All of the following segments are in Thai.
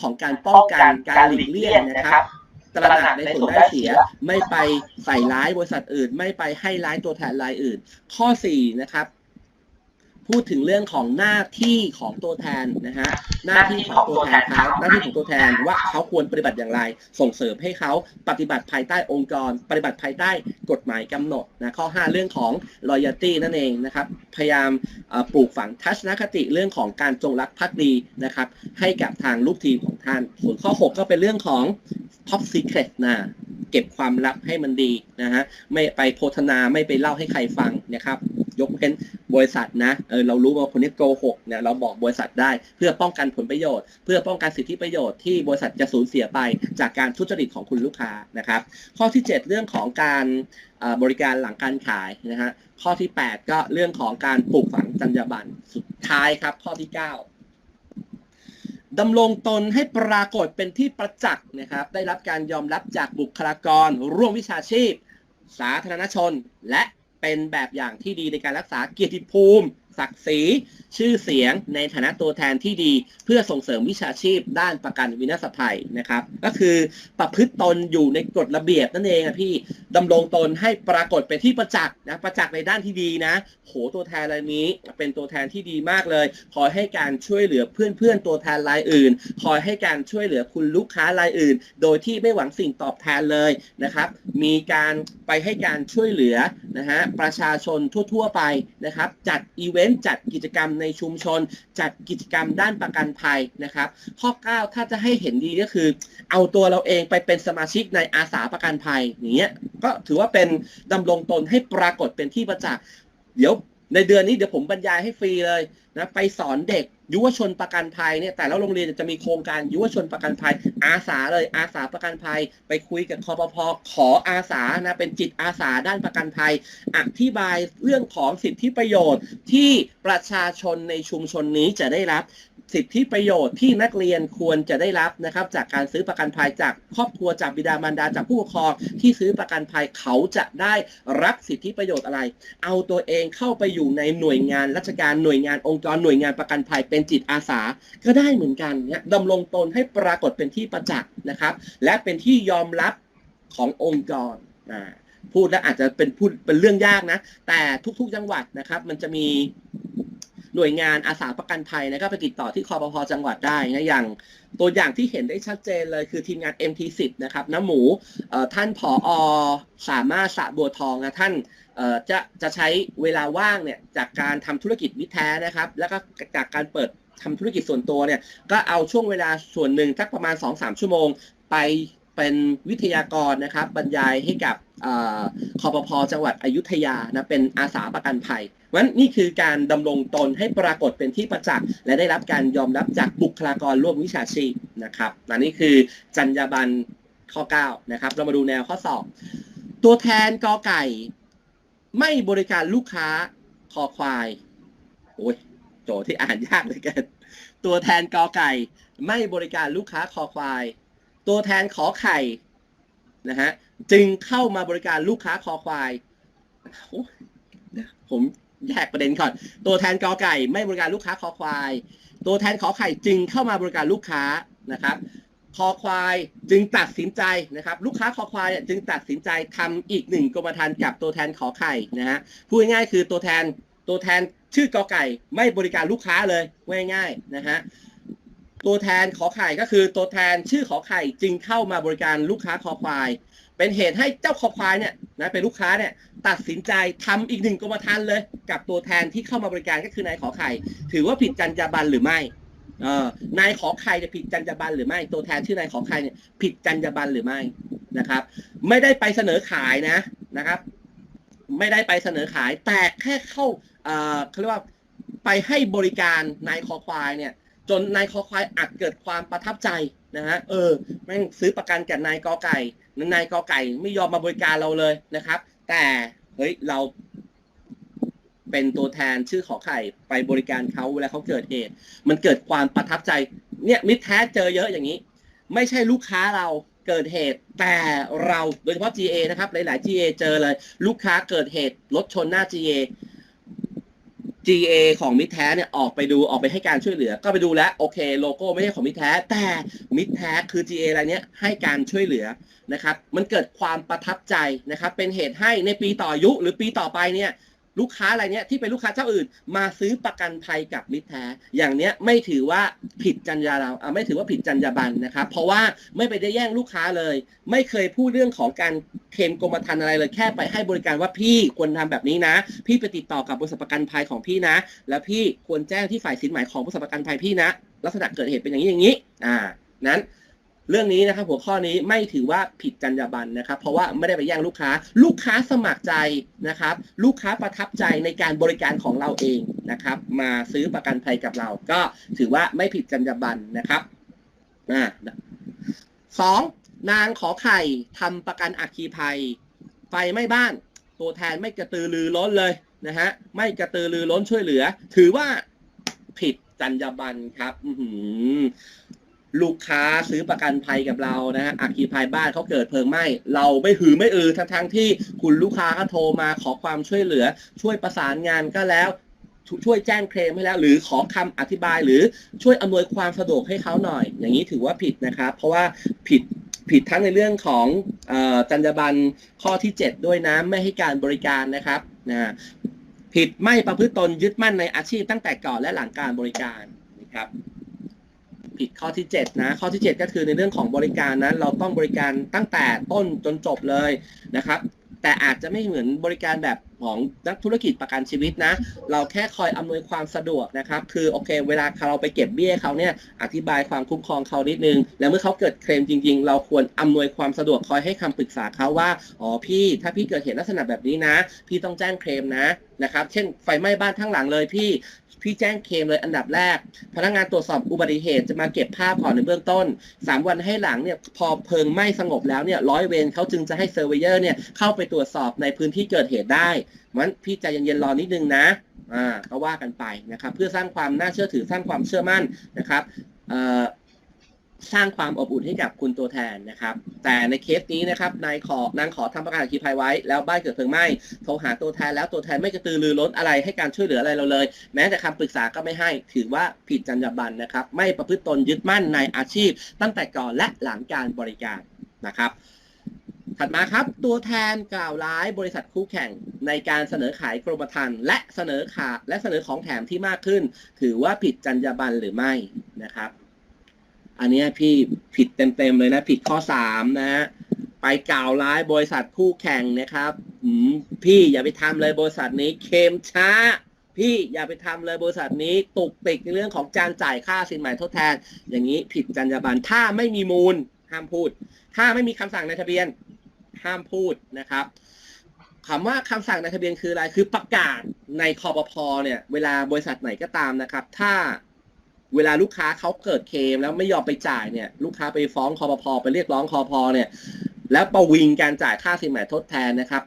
ของการป้องกันการหลีกเลี่ยงนะครับ ตระหนักในผลได้เสีย ไม่ไปใส่ร้ายบริษัทอื่น ไม่ไปให้ร้ายตัวแทนรายอื่น ข้อ4นะครับ พูดถึงเรื่องของหน้าที่ของตัวแทนนะฮะหน้าที่ของตัวแทนเขาหน้าที่ของตัวแทนว่าเขาควรปฏิบัติอย่างไร ส่งเสริมให้เขาปฏิบัติภายใต้องค์กร ปฏิบัติภายใต้กฎหมายกำหนดนะข้อ 5 เรื่องของ loyalty นั่นเองนะครับพยายามปลูกฝังทัศนคติเรื่องของการจงรักภักดีนะครับให้กับทางลูกทีมของท่านส่วนข้อ 6 ก็เป็นเรื่องของ top secret นะเก็บความลับให้มันดีนะฮะไม่ไปโพธนาไม่ไปเล่าให้ใครฟังนะครับ ยกเว้นบริษัทนะเออเรารู้ว่าคนนี้โกหกเนี่ยเราบอกบริษัทได้เพื่อป้องกันผลประโยชน์ เพื่อป้องกันสิทธิประโยชน์ที่บริษัทจะสูญเสียไปจากการทุจริตของคุณลูกค้านะครับ ข้อที่ 7 เรื่องของการบริการหลังการขายนะฮะข้อที่ 8 ก็เรื่องของการปลูกฝังจรรยาบรรณสุดท้ายครับ ข้อที่ 9ดำรงตนให้ปรากฏเป็นที่ประจักษ์นะครับ ได้รับการยอมรับจากบุคลากร ร่วมวิชาชีพ สาธารณชน และ เป็นแบบอย่างที่ดีในการรักษาเกียรติภูมิ ศักดิ์ศรีชื่อเสียงในฐานะตัวแทนที่ดี เพื่อส่งเสริมวิชาชีพด้านประกันวินาศภัยนะครับ ก็คือประพฤติตนอยู่ในกฎระเบียบนั่นเองอะพี่ดำรงตนให้ปรากฏเป็นที่ประจักษ์นะประจักษ์ในด้านที่ดีนะ โหตัวแทนรายนี้เป็นตัวแทนที่ดีมากเลย คอยให้การช่วยเหลือเพื่อนๆตัวแทนรายอื่น คอยให้การช่วยเหลือคุณลูกค้ารายอื่น โดยที่ไม่หวังสิ่งตอบแทนเลยนะครับ มีการไปให้การช่วยเหลือนะฮะประชาชนทั่ว ๆ ไปนะครับ จัดอีเวนต์จัดกิจกรรมในชุมชน จัดกิจกรรมด้านประกันภัยนะครับ ข้อ 9 ถ้าจะให้เห็นดีก็คือ เอาตัวเราเองไปเป็นสมาชิกในอาสาประกันภัยอย่างเงี้ยก็ถือว่าเป็นดำรงตนให้ปรากฏเป็นที่ประจักษ์เดี๋ยว ในเดือนนี้เดี๋ยวผมบรรยายให้ฟรีเลยนะไปสอนเด็กยุวชนประกันภัยเนี่ยแต่และโรงเรียนจะมีโครงการยุวชนประกันภัย อาสาเลยอาสาประกันภัย ไปคุยกับคอปพขออาสานะเป็นจิตอาสาด้านประกันภัย อธิบายเรื่องของสิทธิประโยชน์ที่ประชาชนในชุมชนนี้จะได้รับ สิทธิประโยชน์ที่นักเรียนควรจะได้รับนะครับ จากการซื้อประกันภัยจากครอบครัวจากบิดามารดาจากผู้ปกครองที่ซื้อประกันภัยเขาจะได้รับสิทธิประโยชน์อะไร เอาตัวเองเข้าไปอยู่ในหน่วยงานราชการหน่วยงานองค์กรหน่วยงานประกันภัยเป็นจิตอาสา ก็ได้เหมือนกันเนี่ยดำรงตนให้ปรากฏเป็นที่ประจักษ์นะครับ และเป็นที่ยอมรับขององค์กรพูดแล้วอาจจะเป็นพูดเป็นเรื่องยากนะ แต่ทุกๆจังหวัดนะครับ มันจะมี หน่วยงานอาสาประกันภัยนะครับไปติดต่อที่คอปพจังหวัดได้นะอย่าง ตัวอย่างที่เห็นได้ชัดเจนเลยคือทีมงาน MT10 นะครับน้ำหมูท่านผออสามารถสะบัวทองนะท่านจะจะใช้เวลาว่างเนี่ยจากการทำธุรกิจวิแท้นะครับ แล้วก็จากการเปิดทำธุรกิจส่วนตัวเนี่ยก็เอาช่วงเวลาส่วนหนึ่งสักประมาณ 2-3 ชั่วโมง ไปเป็นวิทยากรนะครับบรรยายให้กับ คอปพจังหวัดอยุธยานะเป็นอาสาประกันภัยเพราะฉะนั้นนี่คือการดำรงตนให้ปรากฏเป็นที่ประจักษ์และได้รับการยอมรับจากบุคลากรร่วมวิชาชีพนะครับอันนี้คือจรรยาบรรณข้อ 9 นะครับ เรามาดูแนวข้อสอบตัวแทนกอไก่ ไม่บริการลูกค้าคอควายโอ้ยโจที่อ่านยากเหลยกันตัวแทนกอไก่ ไม่บริการลูกค้าคอควาย ตัวแทนขอไข่ นะฮะจึงเข้ามาบริการลูกค้าคอควายโอ้ผมแยกประเด็นก่อน ตัวแทนกอไก่ไม่บริการลูกค้าคอควาย ตัวแทนขอไข่จึงเข้ามาบริการลูกค้านะครับคอควายจึงตัดสินใจนะครับ ลูกค้าคอควายจึงตัดสินใจทำอีกหนึ่งกรมธรรม์กับตัวแทนขอไข่นะฮะพูดง่ายๆคือตัวแทนตัวแทนชื่อกอไก่ไม่บริการลูกค้าเลยง่ายๆนะฮะ ตัวแทนขอไข่ก็คือตัวแทนชื่อขอไข่จึงเข้ามาบริการลูกค้าคอควาย เป็นเหตุให้เจ้าคอควายเนี่ยนะเป็นลูกค้าเนี่ยตัดสินใจทำอีกหนึ่งกรมธรรม์เลย กับตัวแทนที่เข้ามาบริการก็คือนายขอไข่ ถือว่าผิดจรรยาบรรณหรือไม่เออนายขอไข่จะผิดจรรยาบรรณหรือไม่ ตัวแทนชื่อนายขอไข่เนี่ยผิดจรรยาบรรณหรือไม่นะครับ ไม่ได้ไปเสนอขายนะนะครับ ไม่ได้ไปเสนอขายแต่แค่เข้าเอ่อเขาเรียกว่าไปให้บริการนายคอควายเนี่ย จนนายคอควายอาจเกิดความประทับใจนะฮะเออแม่งซื้อประกันกับนายกอไก่นายกอไก่ไม่ยอมมาบริการเราเลยนะครับ แต่เฮ้ยเราเป็นตัวแทนชื่อขอไข่ไปบริการเขาเวลาเขาเกิดเหตุมันเกิดความประทับใจ เนี่ยมิตรแท้เจอเยอะอย่างนี้ ไม่ใช่ลูกค้าเราเกิดเหตุ แต่เราโดยเฉพาะ GA นะครับ หลาย ๆ GA เจอเลย ลูกค้าเกิดเหตุรถชนหน้า GA GA ของมิตรแท้เนี่ยออกไปดูออกไปให้การช่วยเหลือ ก็ไปดูแล้วโอเคโลโก้ไม่ใช่ของมิตรแท้ แต่มิตรแท้คือ GA อะไรเนี้ยให้การช่วยเหลือนะครับ มันเกิดความประทับใจนะครับ เป็นเหตุให้ในปีต่ออายุหรือปีต่อไปเนี่ย ลูกค้าอะไรเนี้ยที่เป็นลูกค้าเจ้าอื่น มาซื้อประกันภัยกับมิตรแท้ อย่างเนี้ยไม่ถือว่าผิดจรรยาเราอะไม่ถือว่าผิดจรรยาบรรณนะครับเพราะว่าไม่ไปได้แย่งลูกค้าเลย ไม่เคยพูดเรื่องของการเคลมกรมธรรม์อะไรเลยแค่ไปให้บริการว่าพี่ควรทำแบบนี้นะ พี่ไปติดต่อกับบริษัทประกันภัยของพี่นะ แล้วพี่ควรแจ้งที่ฝ่ายสินหมายของบริษัทประกันภัยพี่นะ ลักษณะเกิดเหตุเป็นอย่างนี้อย่างนี้ อ่านั้น เรื่องนี้นะครับหัวข้อนี้ไม่ถือว่าผิดจรรยาบรรณนะครับ เพราะว่าไม่ได้ไปแย่งลูกค้า ลูกค้าสมัครใจนะครับ ลูกค้าประทับใจในการบริการของเราเองนะครับ มาซื้อประกันภัยกับเรา ก็ถือว่าไม่ผิดจรรยาบรรณนะครับอ่าสองนางขอไข่ทำประกันอัคคีภัย ไฟไหม้บ้าน ตัวแทนไม่กระตือรือร้นเลยนะฮะไม่กระตือรือร้นช่วยเหลือ ถือว่าผิดจรรยาบรรณครับอื ลูกค้าซื้อประกันภัยกับเรานะฮะอัคคีภัยบ้านเขาเกิดเพลิงไหม้เราไม่หือไม่อือทั้งทั้งที่คุณลูกค้าก็โทรมาขอความช่วยเหลือ ช่วยประสานงานก็แล้ว ช่วยแจ้งเคลมให้แล้ว หรือขอคำอธิบายหรือช่วยอำนวยความสะดวกให้เขาหน่อย อย่างนี้ถือว่าผิดนะครับ เพราะว่าผิดผิดทั้งในเรื่องของอจรรยาบรรณข้อที่ 7 ด้วยนะไม่ให้การบริการนะครับนะผิดไม่ประพฤติตนยึดมั่นในอาชีพตั้งแต่ก่อนและหลังการบริการนะครับ ผิดข้อที่ 7 นะ ข้อที่ 7 ก็คือในเรื่องของบริการนั้น เราต้องบริการตั้งแต่ต้นจนจบเลยนะครับ แต่อาจจะไม่เหมือนบริการแบบของนักธุรกิจประกันชีวิตนะ เราแค่คอยอำนวยความสะดวกนะครับ คือโอเค เวลาเราไปเก็บเบี้ยเขาเนี่ย อธิบายความคุ้มครองเขานิดนึง แล้วเมื่อเขาเกิดเคลมจริง ๆ เราควรอำนวยความสะดวกคอยให้คำปรึกษาเขาว่า อ๋อพี่ ถ้าพี่เกิดเหตุลักษณะแบบนี้นะ พี่ต้องแจ้งเคลมนะ นะครับ เช่น ไฟไหม้บ้านทั้งหลังเลยพี่ พี่แจ้งเคมเลยอันดับแรก พนักงานตรวจสอบอุบัติเหตุจะมาเก็บภาพก่อนในเบื้องต้น 3 วันให้หลังเนี่ยพอเพลิงไหม้สงบแล้วเนี่ยร้อยเวรเขาจึงจะให้เซอร์เวเยอร์เนี่ยเข้าไปตรวจสอบในพื้นที่เกิดเหตุได้มันพี่ใจเย็นๆรอนิดนึงนะอ่าก็ว่ากันไปนะครับเพื่อสร้างความน่าเชื่อถือสร้างความเชื่อมั่นนะครับเอ่อ สร้างความอบอุ่นให้กับคุณตัวแทนนะครับ แต่ในเคสนี้นะครับนายขอนางขอทำประกันอัคคีภัยไว้ แล้วบ้านเกิดเพลิงไหม้โทรหาตัวแทนแล้วตัวแทนไม่กระตือรือร้นอะไรให้การช่วยเหลืออะไรเราเลย แม้แต่คำปรึกษาก็ไม่ให้ ถือว่าผิดจรรยาบรรณนะครับ ไม่ประพฤติตนยึดมั่นในอาชีพ ตั้งแต่ก่อนและหลังการบริการนะครับถัดมาครับ ตัวแทนกล่าวร้ายบริษัทคู่แข่งในการเสนอขายกรมธรรม์และเสนอขาและเสนอของแถมที่มากขึ้น ถือว่าผิดจรรยาบรรณหรือไม่นะครับ อันนี้พี่ผิดเต็มๆเลยนะ ผิดข้อสามนะฮะไปกล่าวร้ายบริษัทคู่แข่งนะครับอืมพี่อย่าไปทำเลยบริษัทนี้เค็มช้า พี่อย่าไปทำเลยบริษัทนี้ตุกติกในเรื่องของการจ่ายค่าสินใหม่ทดแทน อย่างนี้ผิดจรรยาบรรณถ้าไม่มีมูลห้ามพูด ถ้าไม่มีคำสั่งในทะเบียน ห้ามพูดนะครับคำว่าคำสั่งในทะเบียนคืออะไรคือประกาศในคอปพเนี่ย เวลาบริษัทไหนก็ตามนะครับ ถ้า เวลาลูกค้าเขาเกิดเคมแล้วไม่ยอมไปจ่ายเนี่ย ลูกค้าไปฟ้องคอปพไปเรียกร้องคอปพเนี่ย แล้วประวิงการจ่ายค่าสินใหม่ทดแทนนะครับ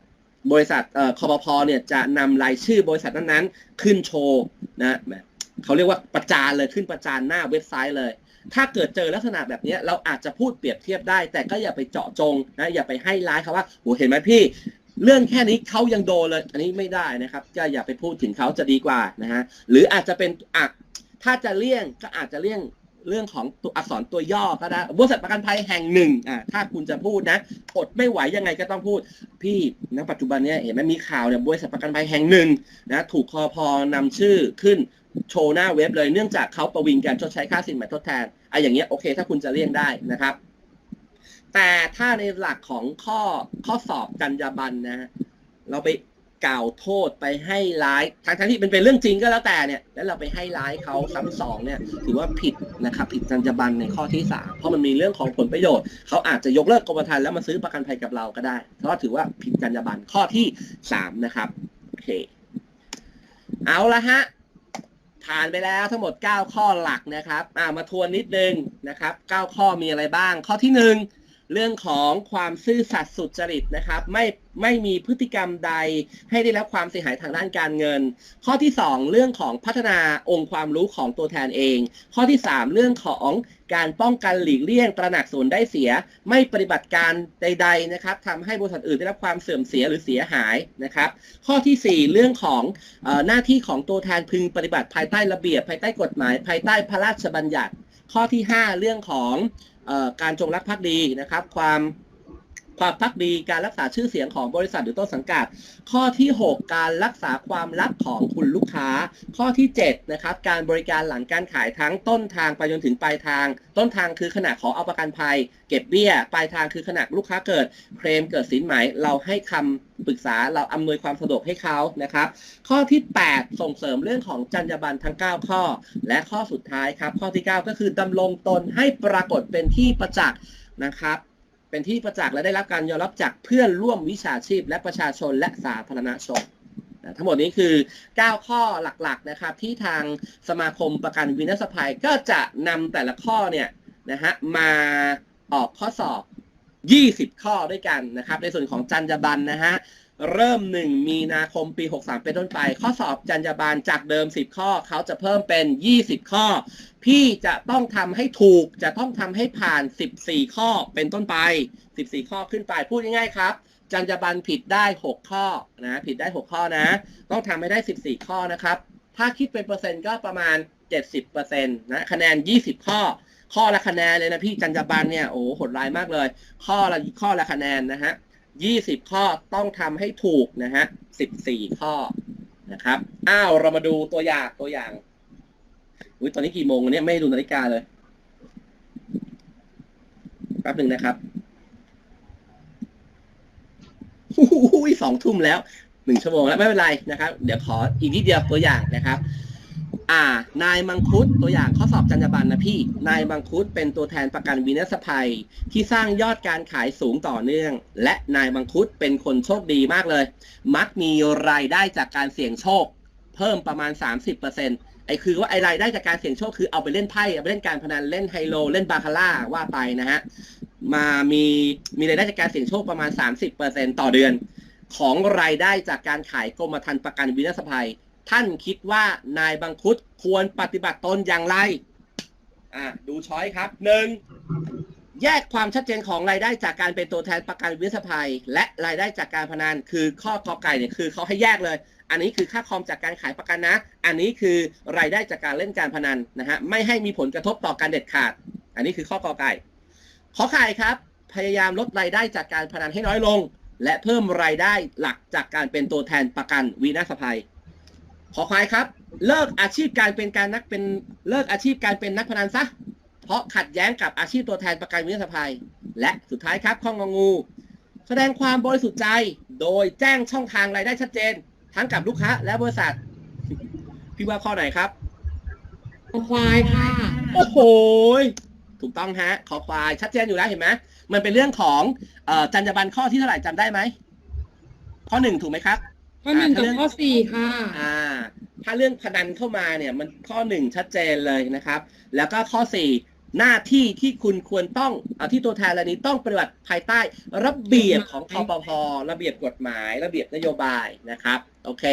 บริษัทเอ่อคอปพเนี่ยจะนำรายชื่อบริษัทนั้นๆ ขึ้นโชว์นะเขาเรียกว่าประจานเลยขึ้นประจานหน้าเว็บไซต์เลย ถ้าเกิดเจอลักษณะแบบนี้เราอาจจะพูดเปรียบเทียบได้ แต่ก็อย่าไปเจาะจงนะอย่าไปให้ร้ายเขาว่าโหเห็นไหมพี่เรื่องแค่นี้เขายังโดนเลย อันนี้ไม่ได้นะครับ ก็อย่าไปพูดถึงเขาจะดีกว่านะฮะ หรืออาจจะเป็นอะ ถ้าจะเลี่ยงก็อาจจะเลี่ยงเรื่องของตัวอักษรตัวย่อก็ได้บริษัทประกันภัยแห่งหนึ่งอะถ้าคุณจะพูดนะอดไม่ไหวยังไงก็ต้องพูด พี่ณปัจจุบันเนี้ยเห็นไหมมีข่าวเนี่ยบริษัทประกันภัยแห่งหนึ่งนะถูกคอพอนำชื่อขึ้นโชว์หน้าเว็บเลยเนื่องจากเขาประวิงการชดใช้ค่าสินใหม่ทดแทนไอ้อย่างเงี้ยโอเค ถ้าคุณจะเลี่ยงได้นะครับ แต่ถ้าในหลักของข้อข้อสอบจรรยาบรรณนะเราไป กล่าวโทษไปให้ร้ายทั้งทั้งที่เป็นเป็นเรื่องจริงก็แล้วแต่เนี่ยแล้วเราไปให้ร้ายเขาซ้ำสองเนี่ยถือว่าผิดนะครับผิดจรรยาบรรณในข้อที่สามเพราะมันมีเรื่องของผลประโยชน์ เขาอาจจะยกเลิกกรมธรรม์แล้วมาซื้อประกันภัยกับเราก็ได้เพราะถือว่าผิดจรรยาบรรณข้อที่สามนะครับโอเคเอาละฮะผ่านไปแล้วทั้งหมด 9 ข้อหลักนะครับอ่ามาทวนนิดนึงนะครับ 9 ข้อมีอะไรบ้าง ข้อที่ 1 เรื่องของความซื่อสัตย์สุจริตนะครับไม่ไม่มีพฤติกรรมใดให้ได้รับความเสียหายทางด้านการเงิน ข้อที่ 2 เรื่องของพัฒนาองค์ความรู้ของตัวแทนเอง ข้อที่ 3 เรื่องของการป้องกันหลีกเลี่ยงตระหนักส่วนได้เสีย ไม่ปฏิบัติการใด ๆนะครับทำให้บริษัทอื่นได้รับความเสื่อมเสียหรือเสียหายนะครับ ข้อทีสี่4 เรื่องของอหน้าที่ของตัวแทนพึงปฏิบัติภายใต้ระเบียบ ภายใต้กฎหมาย ภายใต้พระราชบัญญัติ ข้อที่ 5 เรื่องของออการจงรักภักดีนะครับ ความ ความพักดีการรักษาชื่อเสียงของบริษัทหรือต้นสังกัด ข้อที่ 6 การรักษาความลับของคุณลูกค้า ข้อที่7นะครับการบริการหลังการขายทั้งต้นทางไปจนถึงปลายทาง ต้นทางคือขณะขอเอาประกันภัย เก็บเบี้ย ปลายทางคือขณะลูกค้าเกิด เคลมเกิดสินไหมเราให้คำปรึกษาเราอำนวยความสะดวกให้เขานะครับ ข้อที่ 8 ส่งเสริมเรื่องของจรรยาบรรณทั้ง 9 ข้อ และข้อสุดท้ายครับ ข้อที่ 9 ก็คือดำรงตนให้ปรากฏเป็นที่ประจักษ์นะครับ เป็นที่ประจักษ์และได้รับการยอมรับจากเพื่อนร่วมวิชาชีพ และประชาชนและสาธารณชนนะทั้งหมดนี้คือ 9 ข้อหลักๆนะครับที่ทางสมาคมประกันวินาศภัยก็จะนำแต่ละข้อเนี่ยนะฮะมาออกข้อสอบ 20 ข้อด้วยกันนะครับ ในส่วนของจรรยาบรรณนะฮะ เริ่ม 1 มีนาคมปี 63 เป็นต้นไป ข้อสอบจรรยาบรรณจากเดิม 10 ข้อ เขาจะเพิ่มเป็น 20 ข้อ พี่จะต้องทำให้ถูกจะต้องทำให้ผ่าน 14 ข้อเป็นต้นไป 14 ข้อขึ้นไปพูดง่ายๆครับจรรยาบรรณผิดได้ 6 ข้อนะผิดได้ 6 ข้อนะ ต้องทำให้ได้ 14 ข้อนะครับ ถ้าคิดเป็นเปอร์เซ็นต์ก็ประมาณ 70%นะคะแนน 20 ข้อ ข้อละคะแนนเลยนะพี่จรรยาบรรณเนี่ยโอ้โหหดร้ายมากเลย ข้อละข้อละคะแนนนะฮะ 20ข้อต้องทำให้ถูกนะฮะ14ข้อนะครับ อ้าวเรามาดูตัวอย่างตัวอย่างอุ้ยตอนนี้กี่โมงเนี่ยไม่ด้ดูนาฬิกาเลยแป๊บหนึ่งนะครับอุ้ยสองทุ่มแล้วหนึ่งชั่วโมงแล้วไม่เป็นไรนะครับ เดี๋ยวขออีกนิดเดียวตัวอย่างนะครับ อ่า นายมังคุดตัวอย่างข้อสอบจรรยาบรรณนะพี่ นายมังคุดเป็นตัวแทนประกันวินาศภัย ที่สร้างยอดการขายสูงต่อเนื่อง และนายมังคุดเป็นคนโชคดีมากเลย มักมีรายได้จากการเสี่ยงโชค เพิ่มประมาณ 30%ไอ้คือว่าไอ้รายได้จากการเสี่ยงโชคคือเอาไปเล่นไพ่เอาไปเล่นการพนันเล่นไฮโล เล่นบาคาร่าว่าไปนะฮะมามีมีรายได้จากการเสี่ยงโชคประมาณ 30%ต่อเดือน ของรายได้จากการขายกรมธรรม์ประกันวินาศภัย ท่านคิดว่านายบังคุดควรปฏิบัติตนอย่างไร อ่าดูช้อยครับหนึ่งแยกความชัดเจนของรายได้จากการเป็นตัวแทนประกันวินาศภัย และรายได้จากการพนันคือข้อกอไก่เนี่ยคือเขาให้แยกเลย อันนี้คือค่าคอมจากการขายประกันนะ อันนี้คือรายได้จากการเล่นการพนันนะฮะไม่ให้มีผลกระทบต่อการเด็ดขาด อันนี้คือข้อกอไก่ ขอไข่ครับ พยายามลดรายได้จากการพนันให้น้อยลง และเพิ่มรายได้หลักจากการเป็นตัวแทนประกันวินาศภัย ขอควายครับ เลิกอาชีพการเป็นการนักเป็นเลิกอาชีพการเป็นนักพนันซะ เพราะขัดแย้งกับอาชีพตัวแทนประกันวินาศภัย และสุดท้ายครับข้ององู แสดงความบริสุทธิ์ใจโดยแจ้งช่องทางรายได้ชัดเจน ทั้งกับลูกค้าและบริษัท พี่ว่าข้อไหนครับควายค่ะ โอ้โหถูกต้องฮะ ขอควายชัดเจนอยู่แล้วเห็นไหมมันเป็นเรื่องของเอ่อจรรยาบรรณข้อที่เท่าไหร่จำได้ไหมข้อหนึ่งถูกไหมครับ ข้อหนึ่งอ่ากับเรื่องข้อสี่ค่ะ อ่า ถ้าเรื่องพนันเข้ามาเนี่ยมันข้อหนึ่งชัดเจนเลยนะครับ แล้วก็ข้อสี่หน้าที่ที่คุณควรต้องเอาที่ตัวแทนรายนี้ต้องปฏิบัติภายใต้ระเบียบของคอปพระเบียบกฎหมาย ระเบียบนโยบายนะครับ โอเค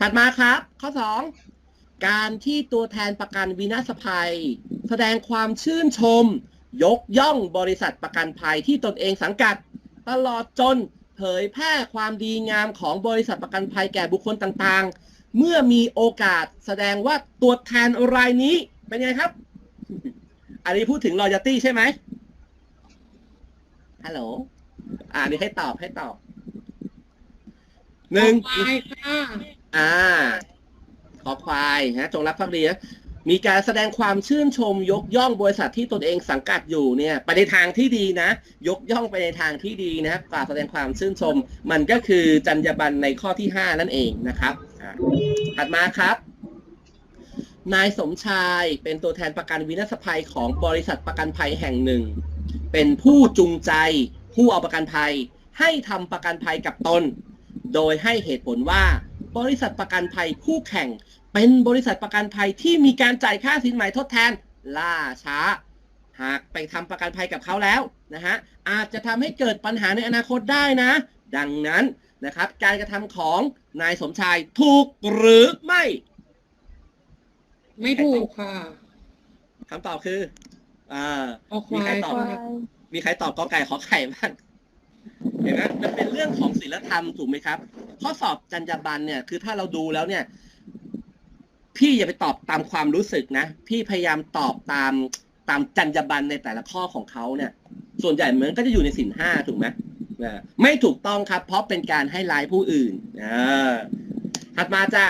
ถัดมาครับ ข้อสองการที่ตัวแทนประกันวินาศภัย แสดงความชื่นชม ยกย่องบริษัทประกันภัยที่ตนเองสังกัด ตลอดจน เผยแพร่ความดีงามของบริษัทประกันภัยแก่บุคคลต่างๆ เมื่อมีโอกาสแสดงว่าตัวแทนรายนี้เป็นไงครับ อันนี้พูดถึง loyalty ใช่ไหมฮัลโหลอ่านี่ให้ตอบให้ตอบหนึ่งควายค่ะอ่าขอควายฮะจงรักภักดีนะ มีการแสดงความชื่นชมยกย่องบริษัทที่ตนเองสังกัดอยู่เนี่ยไปในทางที่ดีนะ ยกย่องไปในทางที่ดีนะกล่าวแสดงความชื่นชม มันก็คือจรรยาบรรณในข้อที่ 5 นั่นเองนะครับอ่าถัดมาครับ นายสมชายเป็นตัวแทนประกันวินาศภัยของบริษัทประกันภัยแห่งหนึ่ง เป็นผู้จูงใจผู้เอาประกันภัย ให้ทำประกันภัยกับตน โดยให้เหตุผลว่าบริษัทประกันภัยคู่แข่ง เป็นบริษัทประกันภัยที่มีการจ่ายค่าสินไหมทดแทน ล่าช้า หากไปทำประกันภัยกับเขาแล้วนะฮะอาจจะทำให้เกิดปัญหาในอนาคตได้นะ ดังนั้นนะครับ การกระทำของนายสมชายถูกหรือไม่ ไม่ถูกค่ะคำตอบคืออ่าคอคมีวาใครยตอบค่ะมีใครตอบกอไก่ขอไข่บ้างเห็นไหมมันเป็นเรื่องของศีลธรรมถูกไหมครับ ข้อสอบจรรยาบรรณเนี่ยคือถ้าเราดูแล้วเนี่ย พี่อย่าไปตอบตามความรู้สึกนะ พี่พยายามตอบตามตามจรรยาบรรณในแต่ละข้อของเขาเนี่ย ส่วนใหญ่เหมือนก็จะอยู่ในสินห้าถูกไหมไม่ถูกต้องครับ เพราะเป็นการให้ร้ายผู้อื่นอ่าถัดมาจ้า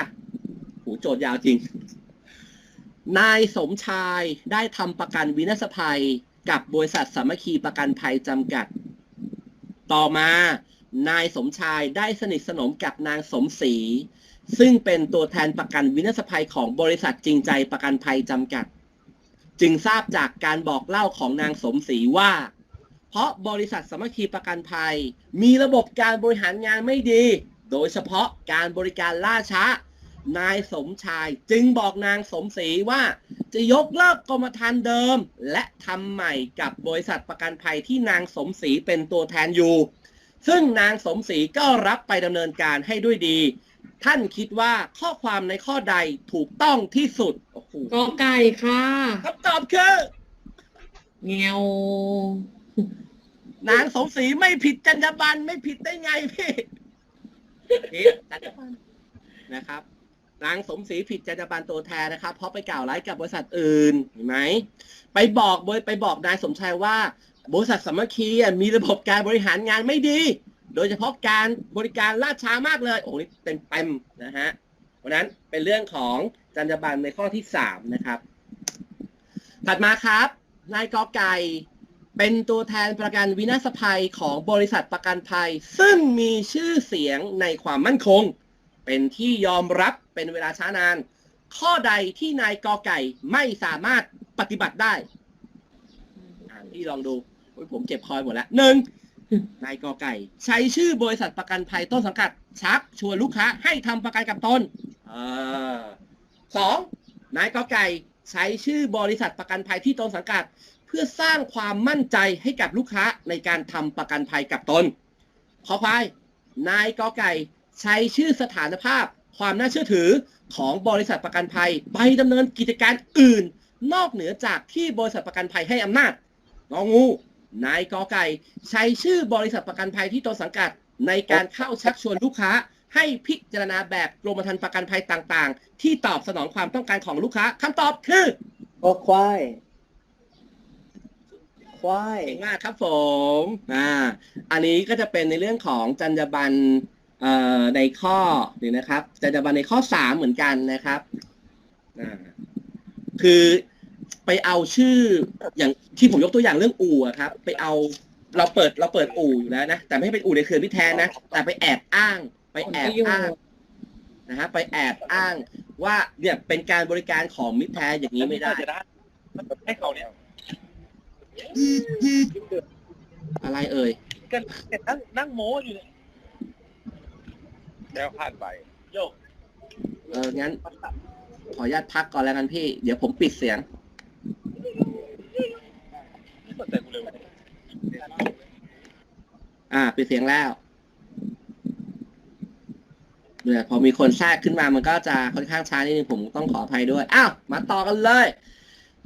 หูโจทย์ยาวจริง นายสมชายได้ทำประกันวินาศภัยกับบริษัทสามัคคีประกันภัยจำกัด ต่อมา นายสมชายได้สนิทสนมกับนางสมศรี ซึ่งเป็นตัวแทนประกันวินาศภัยของบริษัทจริงใจประกันภัยจำกัด จึงทราบจากการบอกเล่าของนางสมศรีว่า เพราะบริษัทสมัคคีประกันภัย มีระบบการบริหารงานไม่ดี โดยเฉพาะการบริการล่าช้า นายสมชายจึงบอกนางสมศรีว่า จะยกเลิกกรมธรรม์เดิม และทำใหม่กับบริษัทประกันภัยที่นางสมศรีเป็นตัวแทนอยู่ ซึ่งนางสมศรีก็รับไปดำเนินการให้ด้วยดี ท่านคิดว่าข้อความในข้อใดถูกต้องที่สุดโอ้โหกอไก่ค่ะคำตอบคือเงียวนางสมศรีไม่ผิดจรรยาบรรณไม่ผิดได้ไงพี่ผิดจรรยาบรรณนะครับ นางสมศรีผิดจรรยาบรรณตัวแทนนะครับ เพราะไปกล่าวร้ายกับบริษัทอื่นเห็นไหมไปบอกบริไปบอกนายสมชายว่า บริษัทสามัคคีอะมีระบบการบริหารงานไม่ดี โดยเฉพาะการบริการล่าช้ามากเลย โอ้โหนี่เต็มเต็มนะฮะเพราะฉะนั้นเป็นเรื่องของจรรยาบรรณในข้อที่สามนะครับ ถัดมาครับ นายกอไก่เป็นตัวแทนประกันวินาศภัยของบริษัทประกันภัย ซึ่งมีชื่อเสียงในความมั่นคง เป็นที่ยอมรับเป็นเวลาช้านาน ข้อใดที่นายกอไก่ไม่สามารถปฏิบัติได้ อ่านพี่ลองดูโอ้ยผมเจ็บคอยหมดแล้วหนึ่ง นายกอไก่ ใช้ชื่อบริษัทประกันภัยต้นสังกัด ชักชวนลูกค้าให้ทำประกันกับตนอสองนายกอไก่ใช้ชื่อบริษัทประกันภัยที่ตนสังกัด เพื่อสร้างความมั่นใจให้กับลูกค้าในการทำประกันภัยกับตนขอควายนายกอไก่ ใช้ชื่อสถานภาพ ความน่าเชื่อถือของบริษัทประกันภัย ไปดำเนินกิจการอื่น นอกเหนือจากที่บริษัทประกันภัยให้อำนาจงองู นายกอไก่ ใช้ชื่อบริษัทประกันภัยที่ตนสังกัด ในการเข้าชักชวนลูกค้า ให้พิจารณาแบบกรมธรรม์ประกันภัยต่างๆ ที่ตอบสนองความต้องการของลูกค้าคำตอบคือก็ควายควายเก่งมากครับผมอ่าอันนี้ก็จะเป็นในเรื่องของจรรยาบรรณเอ่อในข้อเดี๋ยวนะครับจรรยาบรรณในข้อสามเหมือนกันนะครับอ่าคือ ไปเอาชื่ออย่างที่ผมยกตัวอย่างเรื่องอู่อะครับ ไปเอาเราเปิดเราเปิดอู่อยู่แล้วนะแต่ไม่ให้เป็นอู่ในเครือพี่แทนนะแต่ไปแอบอ้าง ไปผลแอปบระโยอ้างชน์นะฮะไปแอบอ้างว่าเนี่ยเป็นการบริการของมิตรแท้อย่างนี้ไม่ได้ให้เขาเนี่ยอะไรเอ่ยก็นั่งนั่งโม้อยู่เนี่ยแล้วผ่านไปโยกเอองั้น ขออนุญาตพักก่อนแล้วกันพี่ เดี๋ยวผมปิดเสียง ไม่กูเลยอ่าปิดเสียงแล้วเนี่ยพอมีคนแทรกขึ้นมามันก็จะค่อนข้างช้านิดนึงผมต้องขออภัยด้วย อ้าว มาต่อกันเลย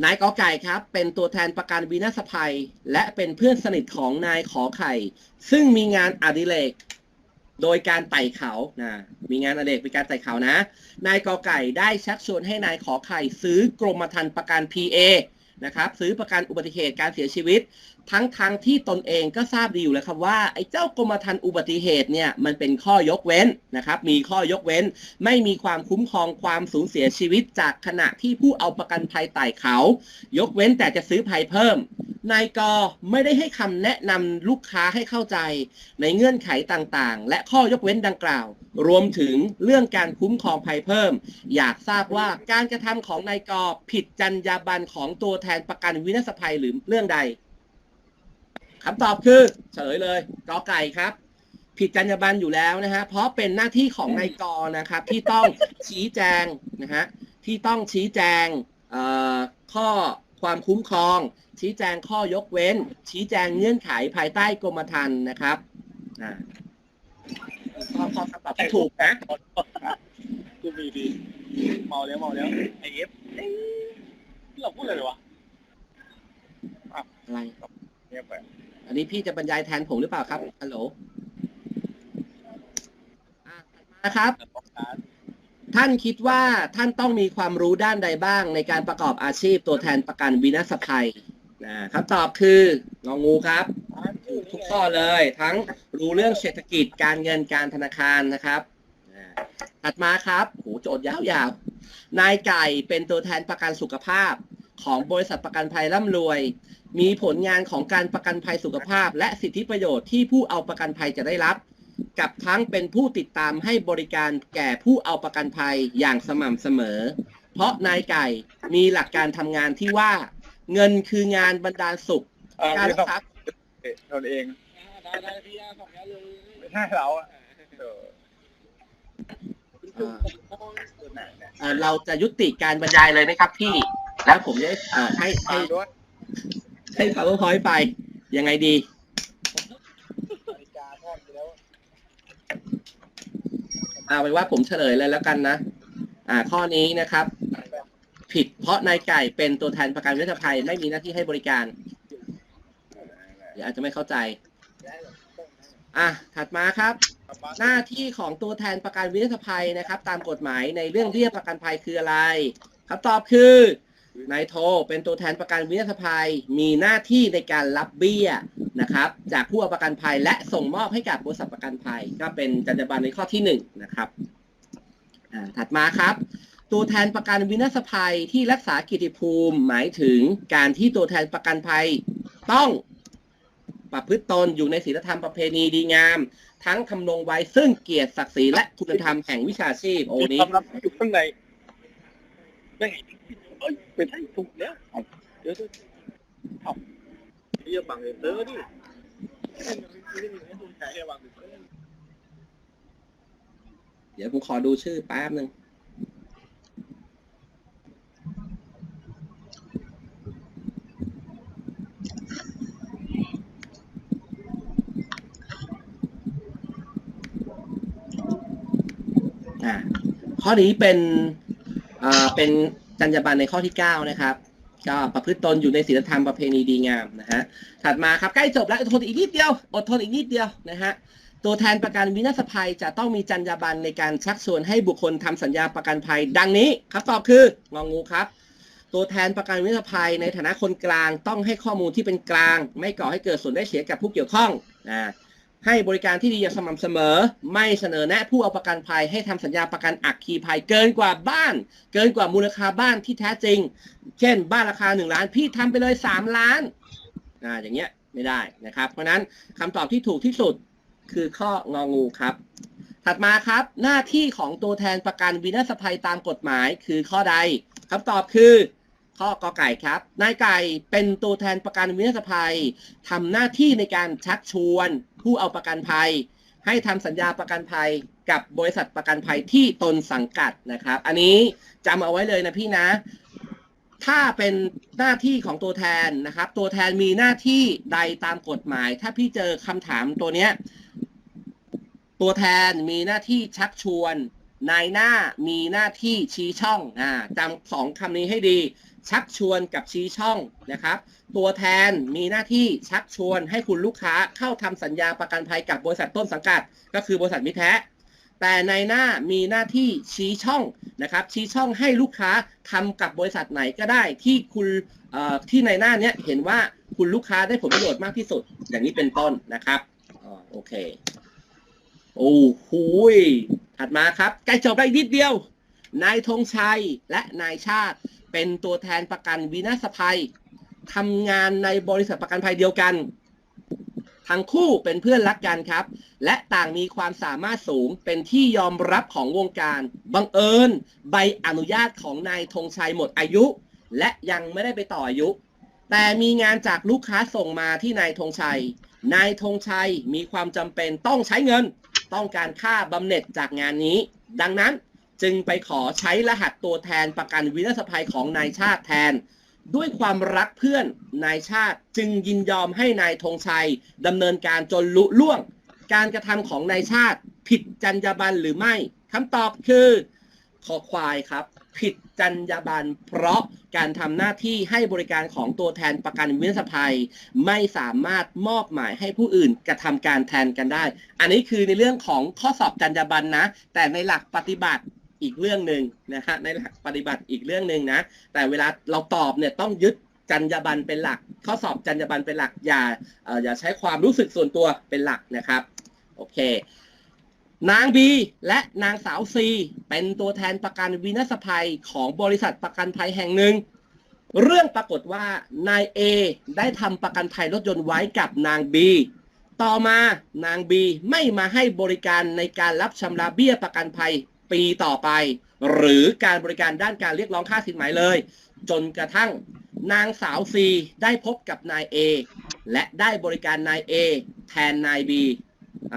นายกอไก่ครับ เป็นตัวแทนประกันวินาศภัย และเป็นเพื่อนสนิทของนายขอไข่ ซึ่งมีงานอดิเรกโดยการไต่เขานะมีงานอดิเรกเป็นการไต่เขานะ นายกอไก่ได้ชักชวนให้นายขอไข่ซื้อกรมธรรม์ประกัน PA นะครับซื้อประกันอุบัติเหตุการเสียชีวิต ทั้งทางที่ตนเองก็ทราบดีอยู่แล้วครับว่าไอ้เจ้ากรมธรรม์อุบัติเหตุเนี่ยมันเป็นข้อยกเว้นนะครับมีข้อยกเว้น ไม่มีความคุ้มครองความสูญเสียชีวิต จากขณะที่ผู้เอาประกันภัยไต่เขา ยกเว้นแต่จะซื้อภัยเพิ่ม นายกไม่ได้ให้คำแนะนำลูกค้าให้เข้าใจ ในเงื่อนไขต่างๆ และข้อยกเว้นดังกล่าว รวมถึงเรื่องการคุ้มครองภัยเพิ่ม อยากทราบว่าการกระทำของนายกผิดจรรยาบรรณของตัวแทนประกันวินาศภัยหรือเรื่องใดคำตอบคือเฉลยเลยกอไก่ครับ ผิดจรรยาบรรณอยู่แล้วนะฮะเพราะเป็นหน้าที่ของนายกนะครับ ที่ต้องชี้แจงนะฮะที่ต้องชี้แจงข้อ ความคุ้มครอง ชี้แจงข้อยกเว้น ชี้แจงเงื่อนไขภายใต้กรมธรรม์นะครับอ่าข้อข้อคำตอบที่ถูกนะกูมีดีเมาแล้วเมาแล้วไอเอฟเอ้ยเราพูดอะไรวะอะไรเงียบไปอันนี้พี่จะบรรยายแทนผมหรือเปล่าครับฮัลโหลอะถัดมานะครับ ท่านคิดว่าท่านต้องมีความรู้ด้านใดบ้าง ในการประกอบอาชีพตัวแทนประกันวินาศภัยนะคำตอบคืององูครับ ทุกข้อเลย ทั้งรู้เรื่องเศรษฐกิจการเงินการธนาคารนะครับอ่าถัดมาครับโหโจทย์ยาวๆนายไก่เป็นตัวแทนประกันสุขภาพ ของบริษัทประกันภัยร่ำรวย มีผลงานของการประกันภัยสุขภาพ และสิทธิประโยชน์ที่ผู้เอาประกันภัยจะได้รับ กับทั้งเป็นผู้ติดตามให้บริการแก่ผู้เอาประกันภัยอย่างสม่ำเสมอ เพราะนายไก่มีหลักการทำงานที่ว่า เงินคืองานบรรดาลสุข เออการไม่รัต้กองษาตนเองได้ได้พี่สองแล้วเลยไม่ใช่เราอะเอออ่าตัวไหนเนี่ยเอ่อเราจะยุติการบรรยายเลยไหมครับพี่ แล้วผมจะได้เอ่อให้ให้มาด้วย ให้ powerpoint ไปยังไงดี นาฬิกาทอดไปแล้ว เอาไปว่าผมเฉลยเลยแล้วกันนะ อ่า ข้อนี้นะครับ ผิดเพราะนายไก่เป็นตัวแทนประกันวินาศภัยไม่มีหน้าที่ให้บริการเดี๋ยวอาจจะไม่เข้าใจ อะ ถัดมาครับ หน้าที่ของตัวแทนประกันวินาศภัยนะครับ ตามกฎหมายในเรื่องเรียกประกันภัยคืออะไรคำตอบคือ นายโทเป็นตัวแทนประกันวินาศภัย มีหน้าที่ในการรับเบี้ยนะครับ จากผู้เอาประกันภัยและส่งมอบให้กับบริษัทประกันภัย ก็เป็นจรรยาบรรณในข้อที่หนึ่งนะครับถัดมาครับ ตัวแทนประกันวินาศภัยที่รักษากิจภูมิ หมายถึงการที่ตัวแทนประกันภัยต้องประพฤติตนอยู่ในศีลธรรมประเพณีดีงาม ทั้งทำนงไว้ซึ่งเกียรติศักดิ์ศรีและคุณธรรมแห่งวิชาชีพโอ้นี้ความลับอยู่ข้างในได้ไง อ้ยเป็นให้ถูกแล้วเอาเดี๋ยวเดี๋ยวเอาเรียกบังเตอร์ดิใช้บังเตอร์เดี๋ยวผมขอดูชื่อแป๊บหนึ่งอ่าข้อนี้เป็นอ่าเป็น จรรยาบรรณในข้อที่ 9 นะครับ ก็ประพฤติตนอยู่ในศีลธรรมประเพณีดีงามนะฮะถัดมาครับใกล้จบแล้วอดทนอีกนิดเดียว อดทนอีกนิดเดียวนะฮะตัวแทนประกันวินาศภัยจะต้องมีจรรยาบรรณในการชักชวนให้บุคคลทำสัญญาประกันภัย ดังนี้คำตอบคืององูครับตัวแทนประกันวินาศภัยในฐานะคนกลางต้องให้ข้อมูลที่เป็นกลาง ไม่ก่อให้เกิดส่วนได้เสียกับผู้เกี่ยวข้องนะ ให้บริการที่ดีอย่างสม่ำเสมอ ไม่เสนอแนะผู้เอาประกันภัยให้ทำสัญญาประกันอัคคีภัยเกินกว่าบ้าน เกินกว่ามูลค่าบ้านที่แท้จริง เช่น บ้านราคา 1 ล้าน พี่ทำไปเลย 3 ล้านอ่าอย่างเงี้ยไม่ได้นะครับ เพราะฉะนั้นคำตอบที่ถูกที่สุดคือข้ององูครับ ถัดมาครับหน้าที่ของตัวแทนประกันวินาศภัยตามกฎหมายคือข้อใดคำตอบคือ ข้อกอไก่ครับ นายไก่เป็นตัวแทนประกันวินาศภัยทำหน้าที่ในการชักชวนผู้เอาประกันภัย ให้ทำสัญญาประกันภัยกับบริษัทประกันภัยที่ตนสังกัดนะครับ อันนี้จำเอาไว้เลยนะพี่นะ ถ้าเป็นหน้าที่ของตัวแทนนะครับ ตัวแทนมีหน้าที่ใดตามกฎหมาย ถ้าพี่เจอคำถามตัวเนี้ย ตัวแทนมีหน้าที่ชักชวนนายหน้ามีหน้าที่ชี้ช่องอ่าจำสองคำนี้ให้ดี ชักชวนกับชี้ช่องนะครับ ตัวแทนมีหน้าที่ชักชวนให้คุณลูกค้าเข้าทำสัญญาประกันภัยกับบริษัทต้นสังกัด ก็คือบริษัทมิแท้ แต่ในหน้ามีหน้าที่ชี้ช่องนะครับ ชี้ช่องให้ลูกค้าทำกับบริษัทไหนก็ได้ที่คุณที่ในหน้าเนี้ยเห็นว่าคุณลูกค้าได้ผลประโยชน์มากที่สุด อย่างนี้เป็นต้นนะครับโอเคโอ้โหยถัดมาครับใกล้จบได้นิดเดียวนายธงชัยและนายชาติ เป็นตัวแทนประกันวินาศภัยทำงานในบริษัทประกันภัยเดียวกัน ทั้งคู่เป็นเพื่อนรักกันครับ และต่างมีความสามารถสูงเป็นที่ยอมรับของวงการ บังเอิญใบอนุญาตของนายธงชัยหมดอายุ และยังไม่ได้ไปต่ออายุ แต่มีงานจากลูกค้าส่งมาที่นายธงชัย นายธงชัยมีความจำเป็นต้องใช้เงิน ต้องการค่าบำเหน็จจากงานนี้ ดังนั้น จึงไปขอใช้รหัสตัวแทนประกันวินาศภัยของนายชาติแทน ด้วยความรักเพื่อนนายชาติจึงยินยอมให้นายธงชัยดำเนินการจนลุล่วง การกระทำของนายชาติ ผิดจรรยาบรรณหรือไม่คำตอบคือขอควายครับ ผิดจรรยาบรรณเพราะการทำหน้าที่ให้บริการของตัวแทนประกันวินาศภัย ไม่สามารถมอบหมายให้ผู้อื่นกระทำการแทนกันได้ อันนี้คือในเรื่องของข้อสอบจรรยาบรรณนะ แต่ในหลักปฏิบัติ อีกเรื่องหนึ่งนะฮะในหลักปฏิบัติอีกเรื่องหนึ่งนะ แต่เวลาเราตอบเนี่ยต้องยึดจรรยาบรรณเป็นหลัก ข้อสอบจรรยาบรรณเป็นหลักอย่าเอ่ออย่าใช้ความรู้สึกส่วนตัวเป็นหลักนะครับโอเคนางบีและนางสาวซีเป็นตัวแทนประกันวินาศภัยของบริษัทประกันภัยแห่งหนึ่ง เรื่องปรากฏว่านายเอได้ทำประกันภัยรถยนต์ไว้กับนางบีต่อมานางบีไม่มาให้บริการในการรับชำระเบี้ยประกันภัย ปีต่อไป หรือการบริการด้านการเรียกร้องค่าสินไหมเลย จนกระทั่งนางสาวซีได้พบกับนายเอและได้บริการนายเอแทนนายบี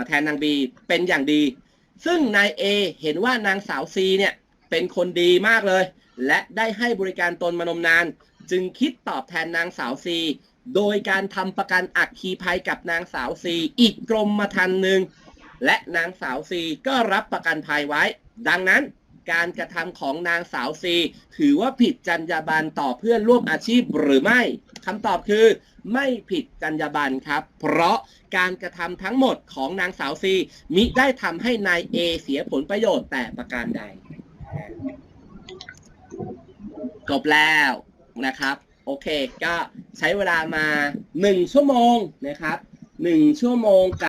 แทนนางบีเป็นอย่างดี ซึ่งนายเอเห็นว่านางสาวซีเนี่ยเป็นคนดีมากเลย และได้ให้บริการตนมานมนาน จึงคิดตอบแทนนางสาวซีโดยการทำประกันอัคคีภัยกับนางสาวซีอีกกรมธรรม์หนึ่งและนางสาวซีก็รับประกันภัยไว้ ดังนั้นการกระทำของนางสาวซีถือว่าผิดจรรยาบรรณต่อเพื่อนร่วมอาชีพหรือไม่คำตอบคือ ไม่ผิดจรรยาบรรณครับ เพราะการกระทำทั้งหมดของนางสาวซีมิได้ทำให้นายเอเสียผลประโยชน์แต่ประการใดจบแล้วนะครับ โอเค ก็ใช้เวลามา 1 ชั่วโมงนะครับ 1 ชั่วโมงกับ